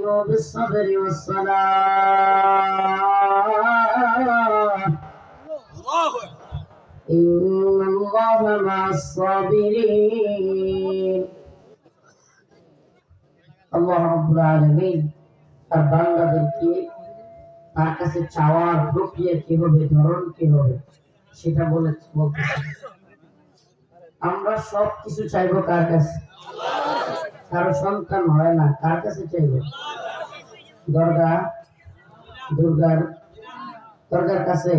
واستعينوا بالصبر والصلاة إن الله مع الصابرين আল্লাহ রাব্বুল আলামিন তার বান্দাদেরকে তার কাছে চাওয়ার প্রক্রিয়া কি হবে ধরন কি হবে সেটা বলে বলতেছে আমরা সব কিছু চাইবো কার কাছে কারও সন্তান হয় না, কার কাছে চাইব? দরগা, দুর্গার, দরগার কাছে,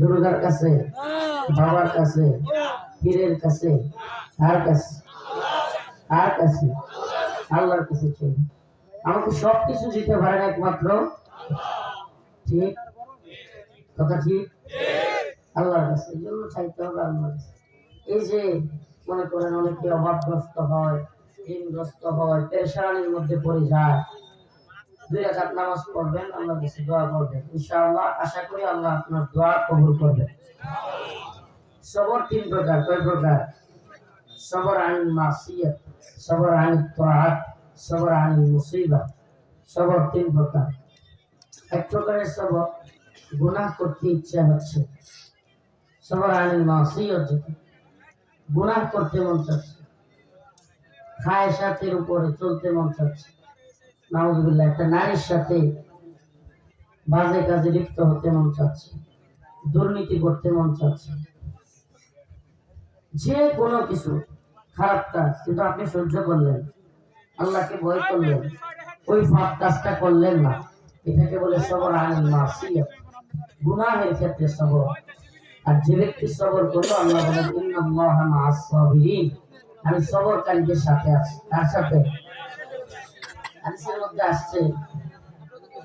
দুর্গার কাছে, বাবার কাছে, পীরের কাছে আর কাছে? আর কাছে? আল্লাহর কাছে চাইব। আমাকে সব কিছু দিতে পারেন একমাত্র? ঠিক? কথা ঠিক? আল্লাহর কাছে, এই জন্য চাইতে হবে আল্লাহর কাছে। এই যে মনে করেন অনেকে অভাবগ্রস্ত হয় ঋণগ্রস্ত হয় পেরেশানির মধ্যে পড়ে যায়। দুই রাকাত নামাজ পড়বেন আল্লাহর কাছে দোয়া করবেন। ইনশাআল্লাহ, আশা করি আল্লাহ আপনার দোয়া কবুল করবেন সবর তিন প্রকার, কয় প্রকার? সবর আনিল মাসিয়াত, সবর আনিল তাআত সবর আনিল মুসিবাত সবর তিন প্রকার। এক প্রকারের সবর, গুনাহ করতে ইচ্ছা হচ্ছে। সবর আনিল মাসিয়াত গুনাহ করতে মন চাচ্ছে। খায় সাথের উপরে চলতে মন চাচ্ছে। নাউজুবিল্লাহ, একটা নারীর সাথে বাজে কাজে লিপ্ত হতে মন চাচ্ছে, দুর্নীতি করতে মন চাচ্ছে। যে কোনো কিছু খারাপ কাজ, কিন্তু আপনি সহ্য করলেন, আল্লাহকে ভয় করলেন, ওই পাপ কাজটা করলেন না। এটাকে বলে সবর আনিল মাসিয়াত গুনাহের ক্ষেত্রে সবর। আর যে ব্যক্তি সবর করল, আল্লাহ বলেন, ইন্নাল্লাহা মাআস সাবিরিন। আমি সবরকারীদের সাথে আছি, তার সাথে। আসছে,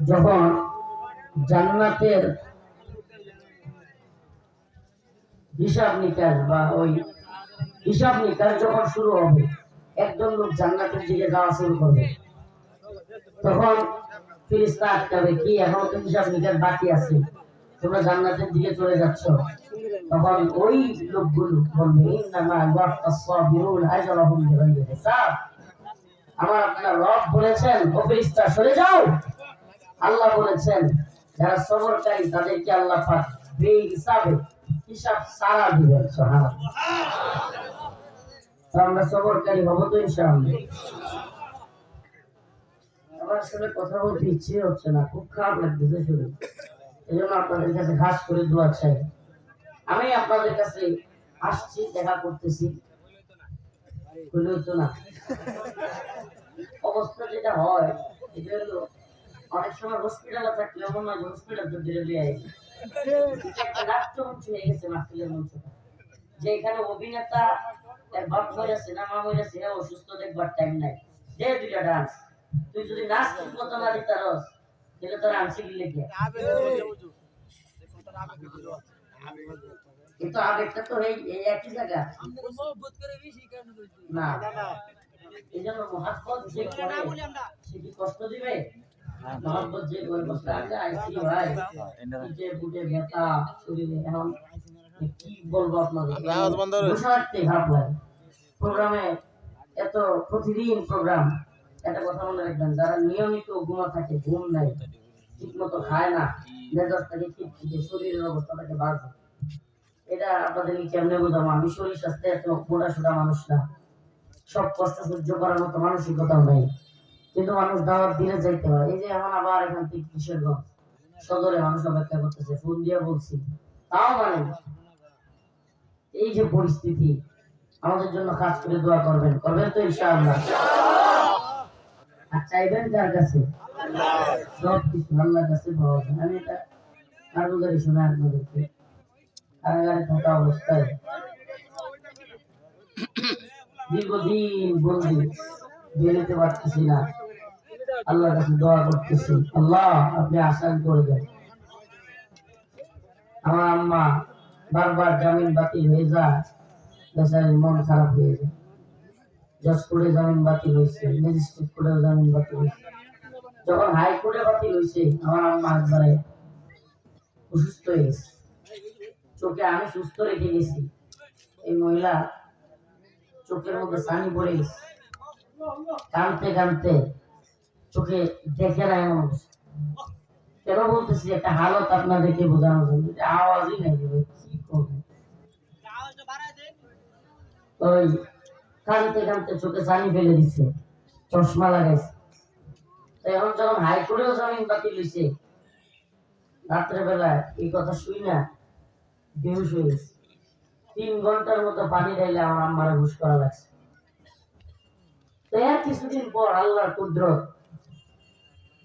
যখন জান্নাতের হিসাব নিকাশ বা ওই হিসাব নিকাশ যখন শুরু হবে একজন লোক জান্নাতের দিকে যাওয়া শুরু করবে। তখন ফিরিস্তা আটকাবে, কি এখনও তো হিসাব নিকাশ বাকি আছে? তোমরা জান্নাতের দিকে চলে যাচ্ছ। তখন ওই লোকগুলো বলবে আমার আপনার রব বলেছেন সরে যাও। আল্লাহ বলেছেন, যারা সবরকারী তাদেরকে আল্লাহ পাক বে হিসাবে হিসাব সারা দিবেন, সুবহানাল্লাহ। আমরা সবরকারী হব তো ইনশাআল্লাহ। আমার আসলে কথা বলতে ইচ্ছে হচ্ছে না, খুব খারাপ লাগতেছে শুনে। এই আপনাদের কাছে করে দোয়া চাই। আমি আপনাদের কাছে আসছি, দেখা করতেছি। অবস্থা যেটা হয়, এটা হলো অনেক সময় হসপিটালে থাকলে এমন নয় হসপিটাল তো আই হয়ে গেছে মঞ্চ যে এখানে অভিনেতা বাপ মরেছে না মা মরেছে অসুস্থ দেখবার টাইম নাই। দে দুইটা ডান্স তুই যদি নাচ মতো না দিতে তোর কিন্তু আবেগটা তো এই এই একই জায়গা না। এই জন্য মহাত্মত যে করে সে কি কষ্ট দিবে? মহাত্মত যে করে আগে আইসি ভাই। পিঠে বুটে ব্যথা শরীরে এখন কি বলব আপনাদের? বসে থাকতে খারাপ লাগে প্রোগ্রামে এত প্রতিদিন প্রোগ্রাম একটা কথা মনে রাখবেন, যারা নিয়মিত ঘুমা থাকে, ঘুম নাই ঠিক মতো খায় না, মেজাজ থাকে খিটখিটে শরীরের অবস্থা থাকে বাজে। এটা আপনাদের কেমনে বোঝাবো আমি শরীর স্বাস্থ্যে এত মোটা সোটা মানুষ না। সব কষ্ট সহ্য করার মতো মানসিকতাও নেই। কিন্তু মানুষ দাওয়াত দিলে যাইতে হয়। এই যে এখন আবার এখান থেকে কিশোরগঞ্জ, সদরে মানুষ অপেক্ষা করতেছে, ফোন দিয়ে বলছি। তাও মানে এই যে পরিস্থিতি, আমাদের জন্য কাজ করে দোয়া করবেন। করবেন তো ইনশাআল্লাহ। আর চাইবেন কার কাছে? সব কিছু আল্লাহর কাছে পাওয়া যায়। আমি এটা কারগুজারি শোনা আপনাদেরকে। কারাগারে থাকা অবস্থায় দীর্ঘদিন বন্দি বেরোতে পারতেছি না। আল্লাহর কাছে দোয়া করতেছি। আল্লাহ, আপনি আসান করে দেন। আমার আম্মা বারবার জামিন বাতিল হয়ে যায়, বেচারির মন খারাপ হয়ে যায়। জজকোর্টে জামিন বাতিল হয়েছে। ম্যাজিস্ট্রেট কোর্টেও জামিন বাতিল হয়েছে। যখন হাইকোর্টে বাতিল হয়েছে, আমার আম্মা একবারে অসুস্থ হয়ে গেছে। চোখে আমি সুস্থ রেখে গেছি। এই মহিলা চোখের মধ্যে সানি পড়ে গেছে। কানতে কানতে চোখে দেখে না এমন কেন বলতেছি, একটা হালত আপনাদেরকে বোঝানোর জন্য। এটা আওয়াজই নাই কি করব ওই কানতে কানতে চোখে পানি ফেলে দিছে, চশমা লাগাইছে। এখন যখন হাইকোর্টেও জামিন বাতিল হয়েছে রাত্রেবেলা এই কথা শুই না, বেহুশ হয়ে গেছে। তিন ঘণ্টার মতো পানি ঢাইলে আমার আম্মার ঘুষ করা লাগছে। তো এর কিছুদিন পর আল্লাহর কুদরত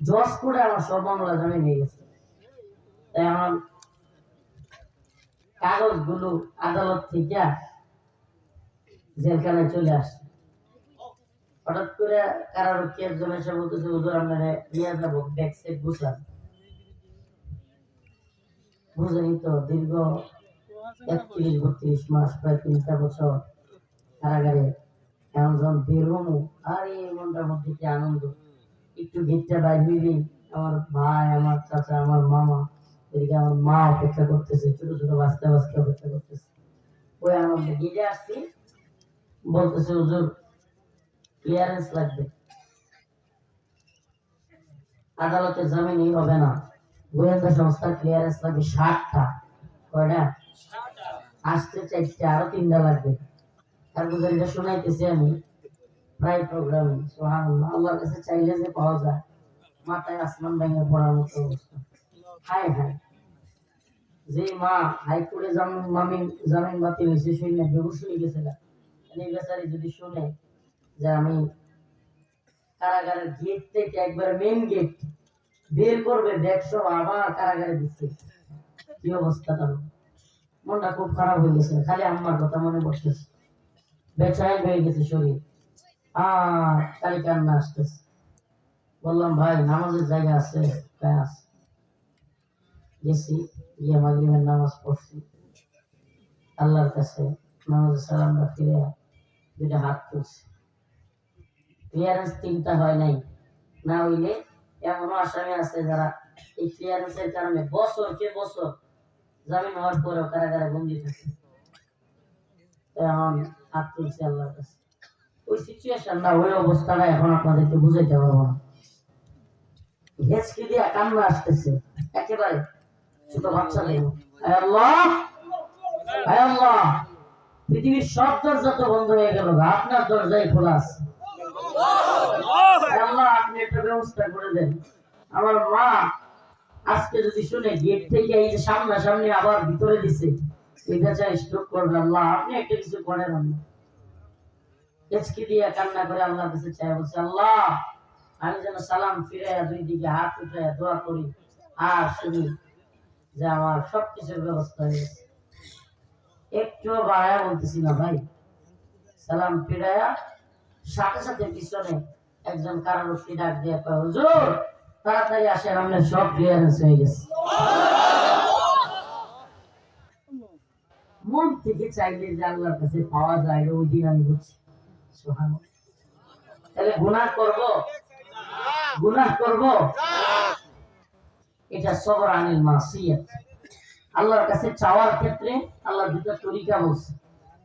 জজ করে আমার সব মামলা জামিন হয়ে গেছে। তাই আমার কাগজগুলো আদালত থেকে জেলখানায় চলে আসছে। হঠাৎ করে কারারক্ষী একজন এসে বলতেছে, হুজুর, আপনারা নিয়ে যাব। ব্যাগ সেট বুঝলাম। বুঝেনি তো, দীর্ঘ একত্রিশ, বত্রিশ মাস, প্রায় তিনটা বছর কারাগারে এখন যখন বের হমু আর এই মনটার মধ্যে কি আনন্দ। একটু গেটটা বাইর হইলেই আমার ভাই, আমার চাচা, আমার মামা, এদিকে আমার মা অপেক্ষা করতেছে, ছোট ছোট বাচ্চা বাচ্চা অপেক্ষা করতেছে। ওই আনন্দে গিয়ে আসছি। বলতেছে, হুজুর ক্লিয়ারেন্স লাগবে। আদালতে জামিনই হবে না। গোয়েন্দা সংস্থা ক্লিয়ারেন্স লাগবে ষাটটা। কয়টা? আসতে চাইছে আরও তিনটা লাগবে। তার মধ্যে এটা শোনাইতেছি আমি। প্রায় প্রোগ্রামে সুবহানাল্লাহ। আল্লাহর কাছে চাইলে যে পাওয়া যায়। মাথায় আসমান ভেঙে পড়ার মতো অবস্থা। হায় হায়। যে মা হাইকোর্টে জামিন জামিন বাতিল হয়েছে সেই না বেহুশ হয়ে গেছিল এই বেচারি যদি শুনে যে আমি কারাগারের গেট থেকে একবার মেন গেট বের করবে দেখশো আবার কারাগারে দিচ্ছে কি অবস্থা তার? মনটা খুব খারাপ হয়ে গেছে, খালি আম্মার কথা মনে পড়তেছে। বেচাইন হয়ে গেছে শরীর। আর কান্না আসতেছে। বললাম, ভাই, নামাজের জায়গা আছে আছে। গেছি, গিয়ে মাগরিবের নামাজ পড়ছি। আল্লাহর কাছে নামাজের সালামটা ফিরে দুটা হাত তুলছি। ক্লিয়ারেন্স তিনটা হয় নাই। না হইলে এমনও আসামি আছে যারা এই ক্লিয়ারেন্সের কারণে বছর কে বছর জামিন হওয়ার পরেও কারাগারে বন্দি থাকে। এখন হাত তুলছি আল্লাহর কাছে। ওই সিচুয়েশন না, ওই অবস্থাটা এখন আপনাদেরকে বুঝাইতে পারব না। কান্না আসতেছে। একেবারে ছোট বাচ্চা নেই আল্লাহ! আল্লাহ! পৃথিবীর সব দরজা তো বন্ধ হয়ে গেল আপনার দরজায় খোলা আছে। আল্লাহ! আপনি একটা ব্যবস্থা করে দেন। আমার মা আজকে যদি শুনে গেট থেকে এই যে সামনাসামনি আবার ভিতরে দিছে এই বেচারা স্ট্রোক করবে। আল্লাহ আপনি একটা কিছু করেন আল্লাহ। হেঁচকি দিয়ে কান্না করে আল্লাহর কাছে চাই বলছে আল্লাহ আমি যেন সালাম ফিরে দুই দিকে হাত উঠে দোয়া করি। আর শুনি যে আমার সবকিছুর ব্যবস্থা হয়ে গেছে একটু বাড়ায় বলতেছি না ভাই। সালাম ফিরায়া, সাথে সাথে পিছনে একজন কারারক্ষী ডাক দিয়ে কয়, হুজুর, তাড়াতাড়ি আসেন, আপনার সব ক্লিয়ারেন্স হয়ে গেছে। মন থেকে চাইলে যে আল্লাহর কাছে পাওয়া যায়, ওই দিন আমি বুঝছি। তাহলে গুনাহ করব? গুনাহ করব? এটা সবর আনিল মাসিয়াত। আল্লাহর কাছে চাওয়ার ক্ষেত্রে আল্লাহ দুটো তরিকা বলছে।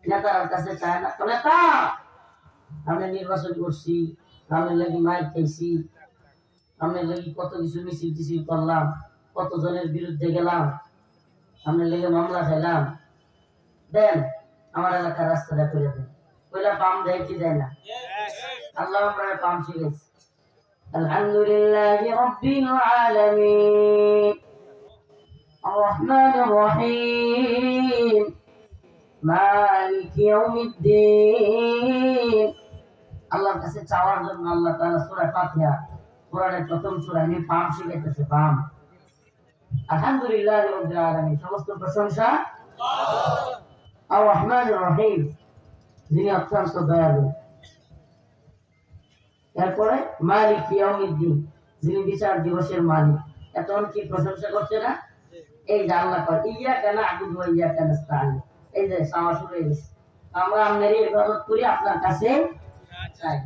নেতার কাছে চায় না। নেতা আমরা নির্বাচন করছি আমরা লাগি মাইক খাইছি আমরা লাগি কত কিছু মিছিল টিছিল করলাম কত জনের বিরুদ্ধে গেলাম আমরা লেগে মামলা খাইলাম। দেন, আমার এলাকার রাস্তাটা করে দেন। ওইটা পাম দেয় কি দেয় না? আল্লাহ আমরা পাম শিখেছি আলহামদুলিল্লাহ রব্বিল আলামিন। الرحمن الرحيم مالك يوم الدين আল্লাহর কাছে চাওয়ার জন্য আল্লাহ তাআলা সূরা ফাতিহা কোরআনের প্রথম সূরা আমি পাম শিখাইতেছে পাম আলহামদুলিল্লাহ রাব্বিল আলামিন সমস্ত প্রশংসা আর রহমান রহিম যিনি অত্যন্ত দয়ালু এরপরে মালিক ইয়াউমিদ্দিন যিনি বিচার দিবসের মালিক এতক্ষণ কি প্রশংসা করছে না এই যে আল্লাহ কয় ইয়া কেন আবুদ ইয়া কেন স্থান? এই যে সাওয়া শুরু হয়ে গেছে। আমরা ইবাদত করি আপনার কাছে চাই।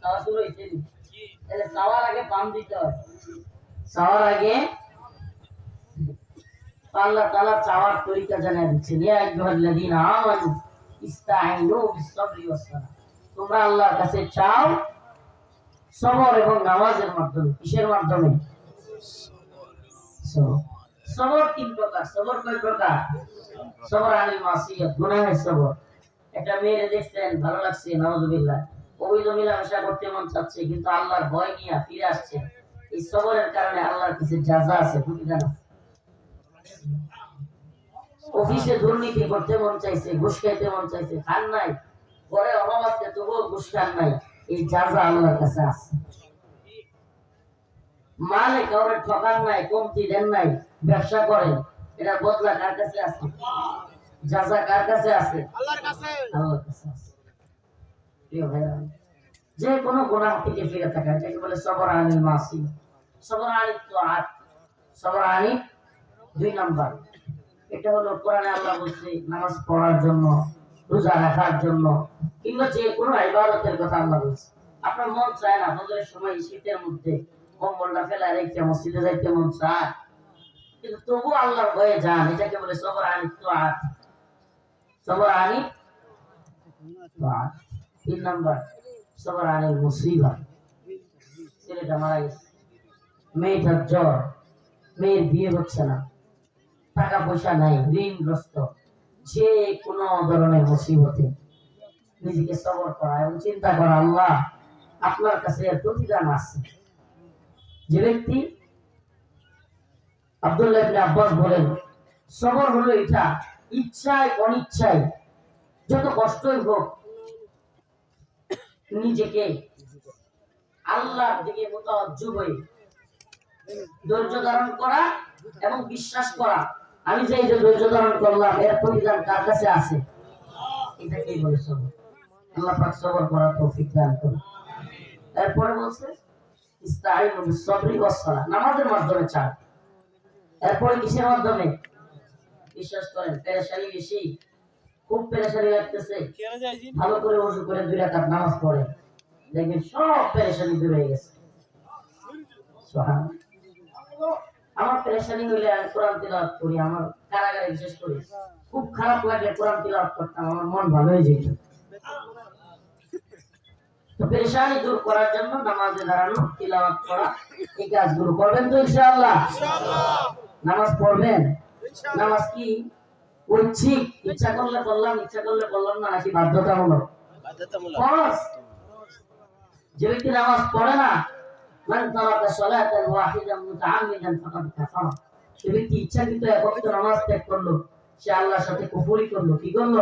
সাওয়া শুরু হয়েছে তাহলে সাওয়ার আগে পাম দিতে হয়। সাওয়ার আগে আল্লাহ তাআলা চাওয়ার তরিকা জানিয়ে দিচ্ছেন ইয়া আইয়ুহাল্লাযীনা আমানু ইস্তাঈনু বিস-সাবরি ওয়াস-সালাহ। তোমরা আল্লাহর কাছে চাও সবর এবং নামাজের মাধ্যমে কিসের মাধ্যমে? সবর। সবর তিন প্রকার, সবর কয় প্রকার? সবর আনিল মাসিয়ত, গুনাহের সবর। একটা মেয়েরে দেখছেন, ভালো লাগছে নওয়াজুবিল্লাহ অবৈধ মিলামেশা করতে মন চাচ্ছে, কিন্তু আল্লাহর ভয় নিয়ে ফিরে আসছে। এই সবরের কারণে আল্লাহর কিছু যাজা আছে তুমি জানো অফিসে দুর্নীতি করতে মন চাইছে, ঘুষ খাইতে মন চাইছে, খান নাই। পরে অভাব আছে, তবুও ঘুষ খান নাই। এই যাজা আল্লাহর কাছে আছে। মালে কাউরে ঠকান নাই, কমতি দেন নাই। ব্যবসা করেন এটা বদলা কার কাছে আছে? যাজা কার কাছে আছে? আল্লাহর কাছে। আল্লাহর কাছে প্রিয় ভাইরা যে কোনো গুনাহ থেকে ফিরে থাকা এটাকে বলে সবর আনিল মাসি। সবর আনিল তো আট সবর আনিল দুই নাম্বার। এটা হলো কোরআনে আল্লাহ বলছে নামাজ পড়ার জন্য রোজা রাখার জন্য কিংবা যে কোনো ইবাদতের কথা আল্লাহ বলছে। আপনার মন চায় না ফজরের সময় শীতের মধ্যে কম্বলটা ফেলা রেখে মসজিদে যাইতে মন চায়। কিন্তু তবু আল্লাহর ভয়ে যান, এটাকে বলে সবর আনিল তো আট সবর আনিল তো তিন নাম্বার সবার আনের মুসিবা। ছেলেটা মারা গেছে। মেয়েটার জ্বর। মেয়ের বিয়ে হচ্ছে না। টাকা পয়সা নাই, ঋণগ্রস্ত। যে কোনো ধরনের মুসিবতে নিজেকে সবর করা এবং চিন্তা করা, আল্লাহ আপনার কাছে প্রতিদান আছে। যে ব্যক্তি আব্দুল্লাহ ইবনে আব্বাস বলেন, সবর হলো এটা, ইচ্ছায় অনিচ্ছায়, যত কষ্টই হোক, নিজেকে আল্লাহর দিকে মোতাবজ্জু হয়ে, ধৈর্য ধারণ করা এবং বিশ্বাস করা। আমি যে যে ধৈর্য ধারণ করলাম, এর প্রতিদান কার কাছে আছে? এটাকেই বলে সবর। আল্লাহ পাক সবর তৌফিক দান করুন। এরপরে বলছে ইস্তাইনু বিসসবরি ওয়াস নামাজের মাধ্যমে চান। এরপরে কিসের মাধ্যমে? বিশ্বাস করেন, পেরেশানি বেশি। খুব পেরেশানি লাগতেছে। ভালো করে ওযু করে দুই রাকাত নামাজ পড়ে। দেখবেন সব পেরেশানি দূর হয়ে গেছে। আমার পেরেশানি হইলে আমি কোরআন তিলাওয়াত করি, আমার কারাগারে বিশেষ করে। খুব খারাপ লাগলে কোরআন তিলাওয়াত করতাম, আমার মন ভালো হয়ে যেত। তো পেরেশানি দূর করার জন্য নামাজে দাঁড়ানো, তিলাওয়াত করা, এই কাজগুলো করবেন তো ইনশাআল্লাহ। নামাজ পড়বেন? নামাজ কি? ঐচ্ছিক ইচ্ছা করলে করলাম ইচ্ছা করলে করলাম না নাকি বাধ্যতামূলক? ফরজ। যে ব্যক্তি নামাজ পড়ে না মান তারাকা সালাতান ওয়াহিদান মুতাআম্মিদান ফাকাদ কাফারা। সে ব্যক্তি ইচ্ছাকৃত এক ওয়াক্ত নামাজ ত্যাগ করল সে আল্লাহর সাথে কুফরি করল। কি করল?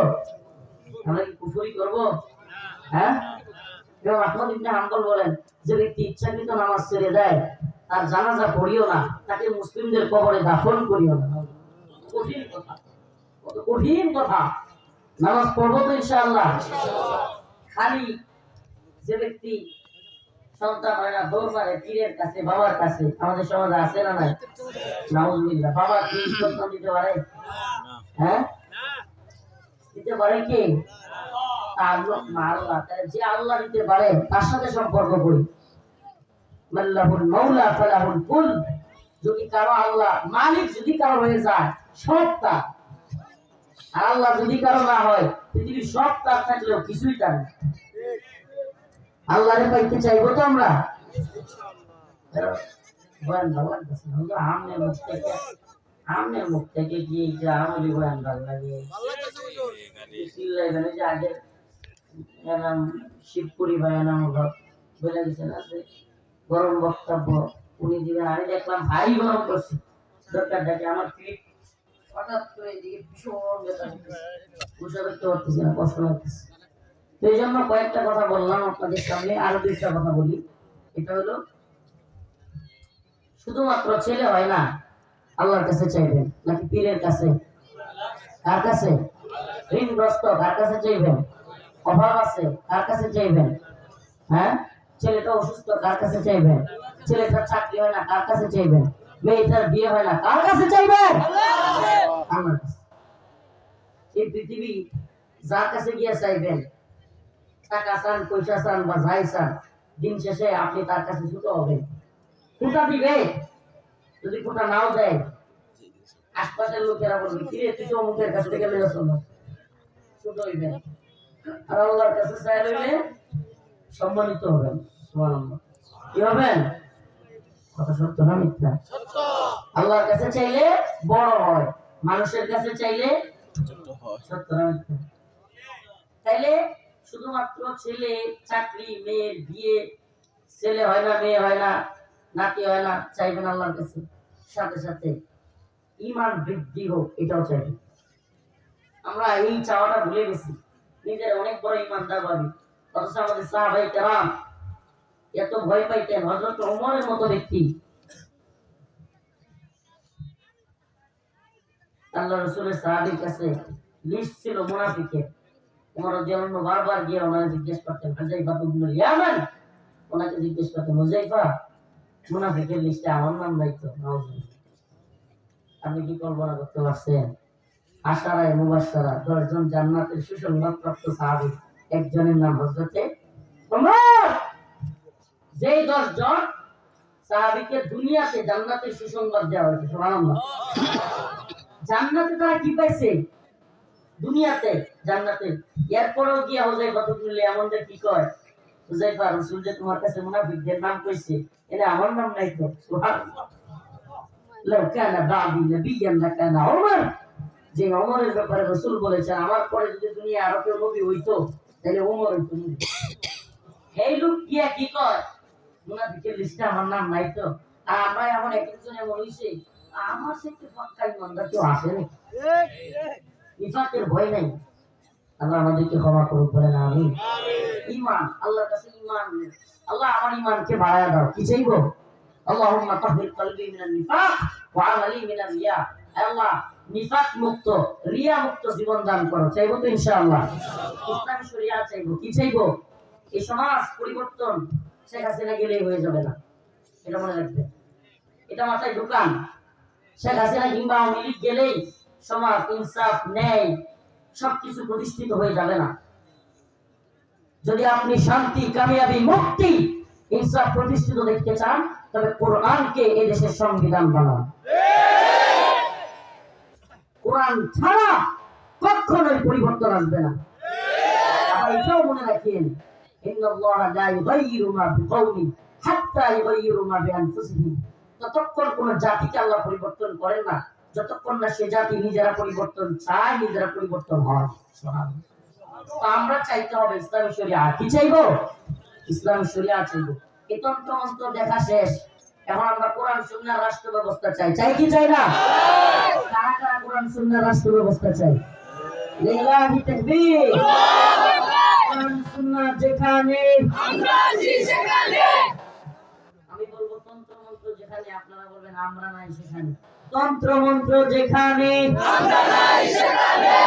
আমরা কি কুফরি করব? হ্যাঁ? এবং আহমদ ইবনে হাম্বল বলেন যে ব্যক্তি ইচ্ছাকৃত নামাজ ছেড়ে দেয় তার জানাজা পড়িও না, তাকে মুসলিমদের কবরে দাফন করিও না। কঠিন কথা। কঠিন কথা। নামাজ পড়ব তো ইনশাআল্লাহ। খালি যে ব্যক্তি সন্তান হয় না পীরের কাছে, বাবার কাছে, আমাদের সমাজে আছে না নাই? নাউজুবিল্লাহ। বাবা কি সন্তান দিতে পারে? হ্যাঁ? দিতে পারে কি? আল্লাহ যে আল্লাহ দিতে পারে, তার সাথে সম্পর্ক করি। মাল্লাহুল মাওলা ফালাহুল কুল। যদি কারও আল্লাহ মালিক যদি কারও হয়ে যায়, সব আর আল্লাহ যদি কারও না হয়, পৃথিবীর সব তার থাকলেও কিছুই তার না। আল্লাহরে পাইতে চাইব তো আমরা? বয়ান বয়ান শিবপুরি বা এনাম ঘর বলে গরম বক্তব্য। উনি দিবেন আমি দেখলাম ভারী গরম করছে দরকার আমার হলো, শুধুমাত্র ছেলে হয় না, আল্লাহর কাছে চাইবেন, নাকি কার কাছে? ঋণগ্রস্ত, কার কাছে চাইবেন? অভাব আছে, কার কাছে চাইবেন? হ্যাঁ? ছেলেটা অসুস্থ, কার কাছে চাইবেন? ছেলেটার চাকরি হয় না, কার কাছে চাইবেন? মেয়েটার বিয়ে হয় না, কার কাছে চাইবেন? এই পৃথিবী যার কাছে গিয়ে চাইবেন, টাকা চান, পয়সা চান বা যাই চান, দিন শেষে আপনি তার কাছে ছুটো কোটা দিবে, যদি কোটা নাও দেয়, আশপাশের লোকেরা বলবে, কিরে, তুই তো অমুকের কাছ থেকে হইবে আর আল্লাহর কাছে চাই সম্মানিত হবেন। কি হবেন কথা সত্য না মিথ্যা? আল্লাহর কাছে চাইলে বড় হয় মানুষের কাছে চাইলে সত্য না মিথ্যা? তাইলে শুধুমাত্র ছেলে চাকরি মেয়ের বিয়ে ছেলে হয় না মেয়ে হয় না নাতি হয় না চাইবেন আল্লাহর কাছে। সাথে সাথে ইমান বৃদ্ধি হোক এটাও চাইবেন আমরা এই চাওয়াটা ভুলে গেছি। নিজের অনেক বড় ইমানদার ভাবি। অথচ আমাদের সাহাবাই কেরাম এত ভয় পাইতেন হজরত ওমরের মতো ব্যক্তি। আল্লাহ রসুলের সাহাবির কাছে লিস্ট ছিল ওমর বারবার গিয়ে ওনাকে জিজ্ঞেস করতেন হাজাইফা ইয়ামান? ওনাকে জিজ্ঞেস করতেন হুজাইফা লিস্টে আমার নাম আপনি কি কল্পনা করতে পারছেন? আশারায় মুবাসারা দশজন জান্নাতের সুসংবাদ প্রাপ্ত সাহাবি, একজনের নাম হজরতে ওমর। যেই দশজন সাহাবিকে দুনিয়াতে জান্নাতের সুসংবাদ দেওয়া হয়েছে, সুবহানাল্লাহ। জান্নাতে তারা কি পাইছে? দুনিয়াতে জান্নাতে। এরপরেও গিয়ে হুজাইফা তুমি আমাদের কি কয়? হুজাইফা রাসূল যে তোমার কাছে মুনাফিকদের নাম কইছে এটা আমার নাম নাই তো? সুবহানাল্লাহ। লাউ কানা বাদি নবিয়ান লাকানা ওমর যে ওমরের ব্যাপারে রাসূল বলেছেন, আমার পরে যদি দুনিয়া আরও কেউ নবী হইতো, তাহলে ওমর হইতো। এই লোক গিয়া কি কয়? মুনাফিকের লিস্টে আমার নাম নাই তো। আর আমরা এমন একজন এমন হইছে আমার সে কি পাক্কা ইমানদার কেউ আসে নিফাকের ভয় নাই। আল্লাহ আমাদেরকে ক্ষমা করুক বলেন আমি ইমান আল্লাহর কাছে ইমান আল্লাহ আমার ইমানকে বাড়ায় দাও। কি চাইব? তাহহির কলবি মিনান নিফাক ওয়া আমালি মিনান রিয়া। আল্লাহ নিফাক মুক্ত রিয়া মুক্ত জীবন দান করো। চাইব তো ইনশাআল্লাহ। ইসলামী শরিয়া চাইব। কি চাইব? এই সমাজ পরিবর্তন। শেখ হাসিনা গেলেই হয়ে যাবে না। এটা মনে রাখবে। এটা মাথায় ঢুকান। শেখ হাসিনা কিংবা আওয়ামী লীগ গেলেই সমাজ, ইনসাফ, ন্যায় সবকিছু প্রতিষ্ঠিত হয়ে যাবে না। যদি আপনি শান্তি, কামিয়াবি, মুক্তি, ইনসাফ প্রতিষ্ঠিত দেখতে চান, তবে কোরআনকে এই দেশের সংবিধান বানান। কোরআন ছাড়া কখনোই পরিবর্তন আসবে না। এটাও মনে রাখেন ততক্ষণ কোন জাতিকে আল্লাহ পরিবর্তন করেন না যতক্ষণ না সে জাতি নিজেরা পরিবর্তন চায় নিজেরা পরিবর্তন হয়। আমরা চাইতে হবে ইসলামী শরিয়া। কি চাইব? ইসলামী শরিয়া চাইব। তন্ত্র মন্ত্র দেখা শেষ। এখন আমরা কোরআন সুন্নাহ রাষ্ট্র ব্যবস্থা চাই। চাই কি চাই না? কারা কারা কোরআন সুন্নাহ রাষ্ট্র ব্যবস্থা চাই? লিল্লাহি তাকবীর। যেখানে। আমি বলব তন্ত্র মন্ত্র যেখানে আপনারা বলবেন আমরা নাই সেখানে। তন্ত্র মন্ত্র যেখানে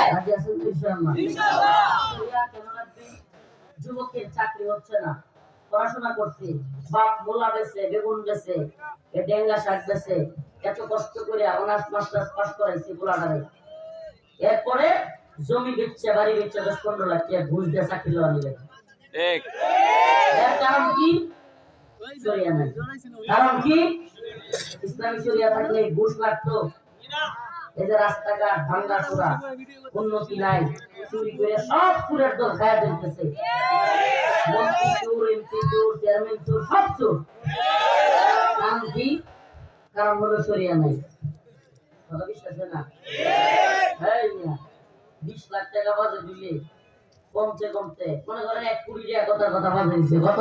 রাজি আছেন তো ইনশাআল্লাহ? শরিয়া যুবকের চাকরি হচ্ছে না। পড়াশোনা করছে। বাপ মোলা বেছে বেগুন বেছে এ ডেঙ্গা শাক বেছে। এত কষ্ট করে অনার্স মাস্টার্স পাস করাইছে এরপরে জমি বেচছে বাড়ি বেচছে দশ পনেরো লাখ টাকা ঘুষ দিয়ে চাকরি লওয়া নিবে এর কারণ কি? শরিয়া নাই। ইসলামী শরিয়া থাকলে ঘুষ লাগতো। এই যে রাস্তাঘাট ভাঙ্গা চোরা উন্নতি নাই। চুরি করে সব চুরের দল খায়া দিতেছে মন্ত্রী চোর, এমপি চোর, চেয়ারম্যান চোর, সব চোর। কারণ কি? কারণ হলো শরিয়া নাই। কথা বিশ্বাস না? বিশ লাখ টাকা বাজে দিলে কমতে কমতে মনে করেন এক কোটি টাকা কথার কথা বাজে দিচ্ছে কত?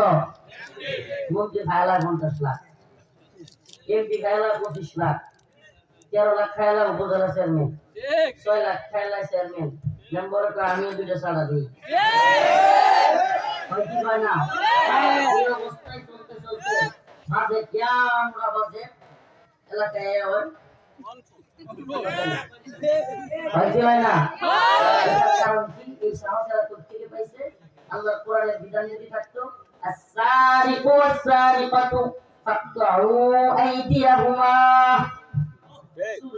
মন্ত্রী খায় লাখ পঞ্চাশ লাখ। এমপি খায় লাখ পঁচিশ লাখ। তেরো লাখ খায় লাখ উপজেলা চেয়ারম্যান ছয় লাখ খায় লাখ চেয়ারম্যান মেম্বারকে আমিও দুইটা ছাড়া দিই। হয় কি হয় না? এই অবস্থায় চলতে চলতে মাঝে আমরা বাজে? এলাকায় হয়? হয় কি হয় না? কারণ কি? এই সাহস এরা আল্লাহ কোরআনের বিধান যদি থাকতো ফাকতাউ আইদিয়াহুমা।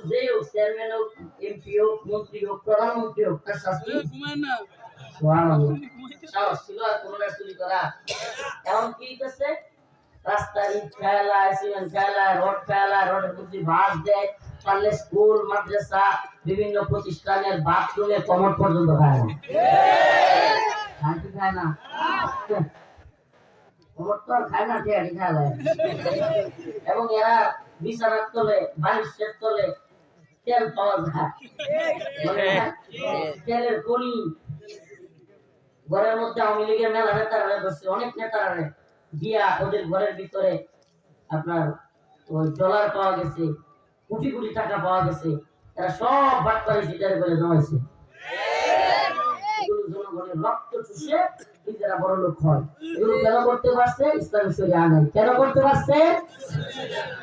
যে চেয়ারম্যান হোক এমপি হোক মন্ত্রী হোক প্রধানমন্ত্রী হোক তার শাস্তি সাহস ছিল আর কোনোটা চুরি করা। এখন কি হইতেছে? রাস্তার ইট ফেলায় সিমেন্ট ফেলায় রড ফেলায় রডের দেয় পারলে স্কুল মাদ্রাসা বিভিন্ন প্রতিষ্ঠানের বাথরুমে কমর পর্যন্ত খায় খায় না। খায় না টিয়ারি খায় এবং এরা বিছানার তলে বালিশের তলে তেল পাওয়া যায়। তেলের কনি ঘরের মধ্যে আওয়ামী লীগের মেলা নেতারা অনেক নেতারা দিয়া ওদের ঘরের ভিতরে আপনার ওই ডলার পাওয়া গেছে কোটি কোটি টাকা পাওয়া গেছে। এরা সব বাটপারি সিটারে করে জমাইছে। জনগণের রক্ত চুষে নিজেরা বড় লোক হয়। এগুলো কেন করতে পারছে ইসলামী শরিয়া নাই কেন করতে পারছে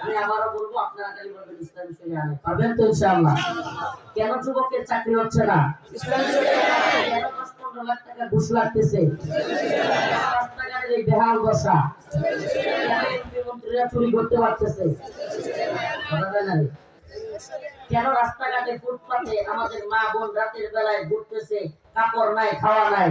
আমি আবারও বলব, আপনারা খালি বলবেন ইসলামী শরিয়া নাই পারবেন তো ইনশাআল্লাহ। কেন যুবকের চাকরি হচ্ছে না? কেন দশ পনেরো লাখ টাকা ঘুষ লাগতেছে? বেহাল দশা। মন্ত্রীরা চুরি করতে পারতেছে? কেন রাস্তাঘাটে ফুটপাতে আমাদের মা বোন রাতের বেলায় ঘুরতেছে? কাপড় নাই, খাওয়া নাই।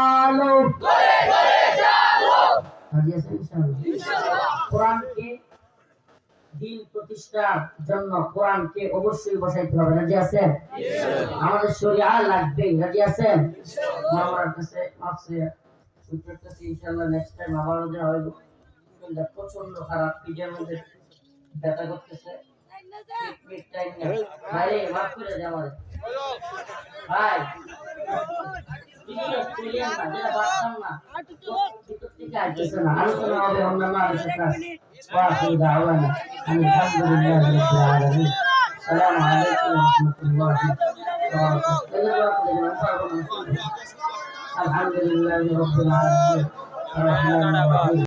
আলো। রাজি আছেন ইনশাআল্লাহ? কোরআনকে দিন প্রতিষ্ঠার জন্য কোরআনকে অবশ্যই বসাইতে হবে। রাজি আছেন? আমাদের শরিয়া লাগবে রাজি আছেন? আমার কাছে আছে উত্তরটাছি ইনশাআল্লাহ নেক্সট টাইম আবারও দেওয়া হইব প্রচণ্ড খারাপ পিঠের মধ্যে ব্যথা করতেছে। ভাই মাফ করে দে আমাদের ভাই। আলোচনা হবে অন্যান্য আলোচনা আলহামদুলিল্লাহ রাব্বিল আলামিন